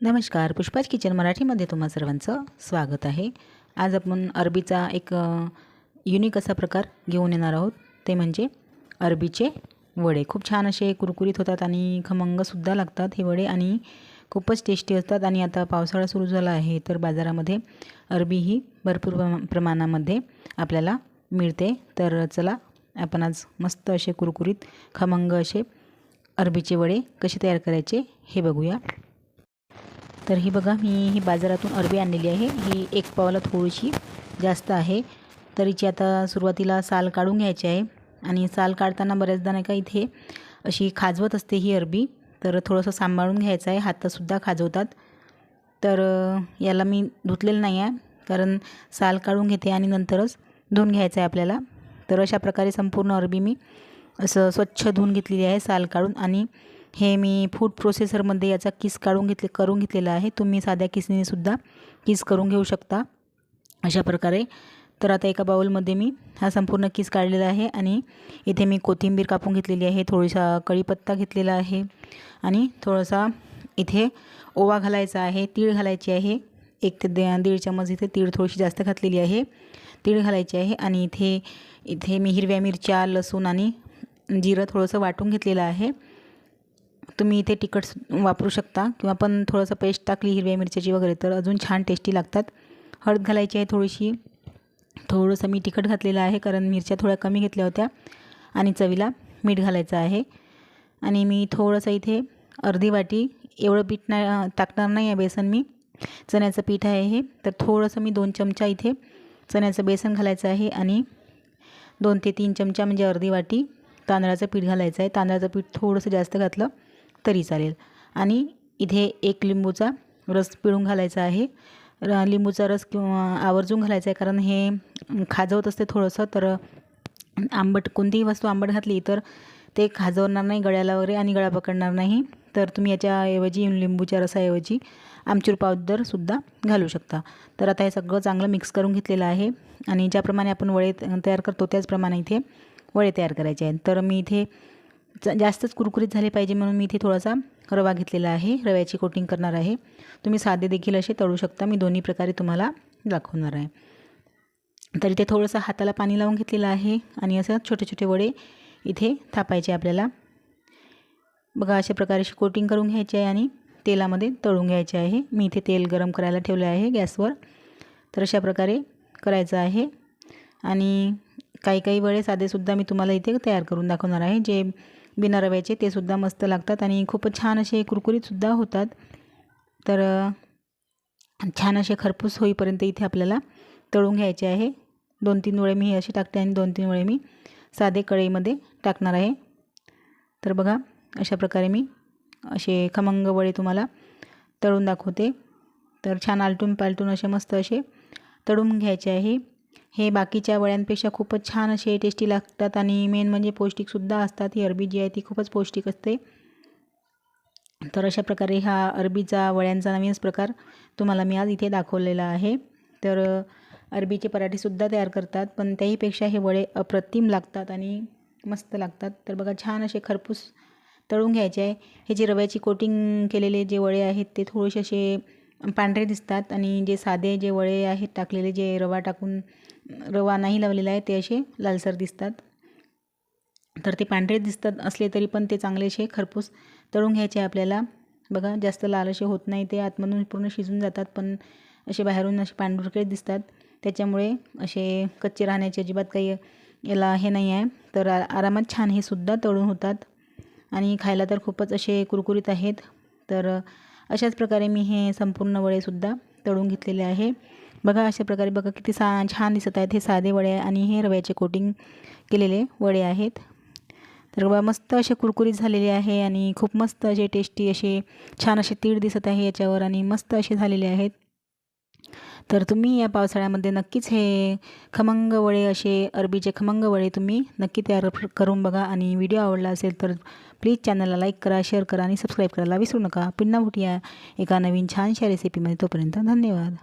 नमस्कार. पुष्पाज किचन मराठीमध्ये तुम्हा सर्वांचं स्वागत आहे. आज आपण अरबीचा एक युनिक असा प्रकार घेऊन येणार आहोत. ते म्हणजे अरबीचे वडे. खूप छान असे कुरकुरीत होतात आणि खमंगसुद्धा लागतात हे वडे आणि खूपच टेस्टी असतात. आणि आता पावसाळा सुरू झाला आहे तर बाजारामध्ये अरबी ही भरपूर प्रमाणामध्ये आपल्याला मिळते. तर चला आपण आज मस्त असे कुरकुरीत खमंग असे अरबीचे वडे कसे तयार करायचे हे बघूया. तर ही बघा मी ही बाजारातून अरबी आणलेली आहे. ही एक पावाला थोडीशी जास्त आहे. तर हिची आता सुरुवातीला साल काढून घ्यायची आहे. आणि साल काढताना बऱ्याचदा नाही का इथे अशी खाजवत असते ही अरबी. तर थोडंसं सांभाळून घ्यायचं आहे. हातसुद्धा खाजवतात. तर याला मी धुतलेलं नाही आहे. कारण साल काढून घेते आणि नंतरच धुवून घ्यायचं आहे आपल्याला. तर अशा प्रकारे संपूर्ण अरबी मी असं स्वच्छ धुवून घेतलेली आहे साल काढून. आणि हे मी फूड प्रोसेसरमध्ये याचा किस काढून घेतले करून घेतलेला आहे. तुम्ही साध्या किसनीसुद्धा किस करून घेऊ शकता अशा प्रकारे. तर आता एका बाउलमध्ये मी हा संपूर्ण किस काढलेला आहे आणि इथे मी कोथिंबीर कापून घेतलेली आहे थोडीसा कढीपत्ता घेतलेला आहे आणि थोडासा इथे ओवा घालायचा आहे तीळ घालायची आहे. एक ते दीड चमच इथे तीळ थोडीशी जास्त घातलेली आहे. तीळ घालायची आहे आणि इथे इथे मी हिरव्या मिरच्या लसूण आणि जिरं थोडंसं वाटून घेतलेलं आहे. तुम्ही इथे तिखट वापरू शकता किंवा पण थोडंसं पेस्ट टाकली हिरव्या मिरच्याची वगैरे तर अजून छान टेस्टी लागतात. हळद घालायची आहे थोडीशी. थोडंसं मी तिखट घातलेलं आहे कारण मिरच्या थोड्या कमी घेतल्या होत्या आणि चवीला मीठ घालायचं आहे. आणि मी थोडंसं इथे अर्धी वाटी एवढं पीठ नाही टाकणार नाही आहे बेसन मी. चण्याचं पीठ आहे हे. तर थोडंसं मी दोन चमचा इथे चण्याचं बेसन घालायचं आहे आणि दोन ते तीन चमचा म्हणजे अर्धी वाटी तांदळाचं पीठ घालायचं आहे. तांदळाचं पीठ थोडंसं जास्त घातलं तरी चालेल. आणि इथे एक लिंबूचा रस पिळून घालायचा आहे. र लिंबूचा रस किंवा आवर्जून घालायचा आहे कारण हे खाजवत असते थोडंसं तर आंबट कोणतीही वस्तू आंबट घातली तर ते खाजवणार नाही गळ्याला वगैरे आणि गळा पकडणार नाही. तर तुम्ही याच्याऐवजी लिंबूच्या रसाऐवजी आमचूर पावडरसुद्धा घालू शकता. तर आता हे सगळं चांगलं मिक्स करून घेतलेलं आहे. आणि ज्याप्रमाणे आपण वळे तयार करतो त्याचप्रमाणे इथे वडे तयार करायचे आहेत. तर मी इथे जास्तच कुरकुरीत झाले पाहिजे म्हणून मी इथे थोडासा रवा घेतलेला आहे. रव्याची कोटिंग करणार आहे. तुम्ही साधे देखील असे तळू शकता. मी दोन्ही प्रकारे तुम्हाला दाखवणार आहे. तर इथे थोडंसं हाताला पाणी लावून घेतलेलं आहे आणि असं छोटे छोटे वडे इथे थापायचे आपल्याला. बघा अशा प्रकारे कोटिंग करून घ्यायची आहे आणि तेलामध्ये तळून घ्यायचे आहे. मी इथे तेल गरम करायला ठेवलं आहे गॅसवर. तर अशा प्रकारे करायचं आहे. आणि काही काही वडे साधेसुद्धा मी तुम्हाला इथे तयार करून दाखवणार आहे. जे बिना रव्याचे ते सुद्धा मस्त लागतात आणि खूपच छान असे कुरकुरीतसुद्धा होतात. तर छान असे खरपूस होईपर्यंत इथे आपल्याला तळून घ्यायचे आहे. दोन तीन वेळे मी हे असे टाकते आणि दोन तीन वेळे मी साधे कढईमध्ये टाकणार आहे. तर बघा अशा प्रकारे मी असे खमंग वळे तुम्हाला तळून दाखवते. तर छान आलटून पालटून असे मस्त असे तळून घ्यायचे आहे. हे बाकीच्या वड्यांपेक्षा खूपच छान असे टेस्टी लागतात आणि मेन म्हणजे पौष्टिकसुद्धा असतात. ही अरबी जी आहे ती खूपच पौष्टिक असते. तर अशा प्रकारे हा अरबीचा वड्यांचा नवीनच प्रकार तुम्हाला मी आज इथे दाखवलेला आहे. तर अरबीचे पराठेसुद्धा तयार करतात पण त्याहीपेक्षा हे वडे अप्रतिम लागतात आणि मस्त लागतात. तर बघा छान असे खरपूस तळून घ्यायचे आहे. हे जे रव्याची कोटिंग केलेले जे वडे आहेत ते थोडेसे असे पांढरे दिसतात आणि जे साधे जे वळे आहेत टाकलेले जे रवा टाकून रवा नाही लावलेला आहे ते असे लालसर दिसतात. तर ते पांढरे दिसतात असले तरी पण ते चांगले असे खरपूस तळून घ्यायचे आपल्याला. बघा जास्त लाल असे होत नाही ते आतमधून पूर्ण शिजून जातात पण असे बाहेरून असे पांढरके दिसतात. त्याच्यामुळे असे कच्चे राहण्याची अजिबात काही याला हे नाही आहे. तर आरामात छान हे सुद्धा तळून होतात. आणि खायला तर खूपच असे कुरकुरीत आहेत. तर अशाच प्रकारे मी हे संपूर्ण वडेसुद्धा तळून घेतलेले आहे. बघा अशा प्रकारे बघा किती सा छान दिसत आहेत हे साधे वडे आणि हे रव्याचे कोटिंग केलेले वडे आहेत. तर बघा मस्त असे कुरकुरीत झालेले आहे आणि खूप मस्त असे टेस्टी असे छान असे तीळ दिसत आहे याच्यावर आणि मस्त असे झालेले आहेत. तर तुम्ही या पावसाळ्यामध्ये नक्कीच हे खमंग वळे असे अरबीचे खमंग वळे तुम्ही नक्की तयार करून बघा. आणि व्हिडिओ आवडला असेल तर प्लीज चॅनलला लाईक करा शेअर करा आणि सबस्क्राईब करायला विसरू नका. पुन्हा भेटूया एका नवीन छानशा रेसिपीमध्ये तोपर्यंत धन्यवाद.